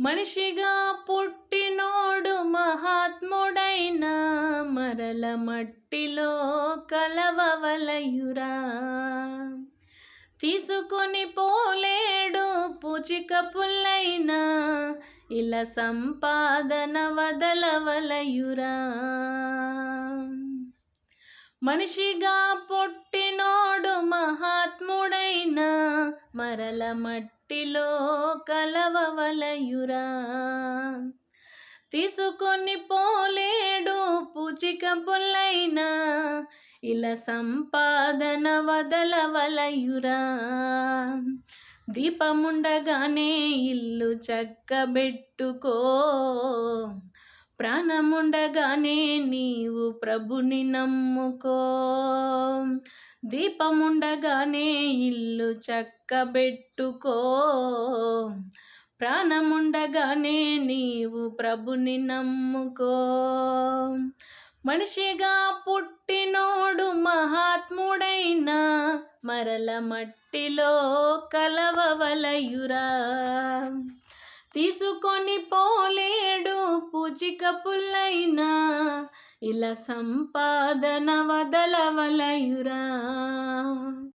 మనిషిగా పుట్టినోడు మహాత్ముడైన మరల మట్టిలో కలవవలయురా. తీసుకొని పోలేడు పూచిక పుల్లైనా ఇలా సంపాదన వదలవలయురా. మనిషిగా పుట్టినోడు మరల మట్టిలో కలవవలయురా. తీసుకొని పోలేడు పూచిక పుల్లైనా ఇలా సంపాదన వదలవలయురా. దీపముండగానే ఇల్లు చక్కబెట్టుకో ప్రాణముండగానే నీవు ప్రభుని నమ్ముకో. దీపముండగానే ఇల్లు చక్కబెట్టుకో. ప్రాణముండగానే నీవు ప్రభుని నమ్ముకో. మనిషిగా పుట్టినోడు మహాత్ముడైనా మరల మట్టిలో కలవవలయురా. తీసుకొని పోలేడు పూచిక పుల్లైనా ఇలా సంపాదన వదలవలయురా.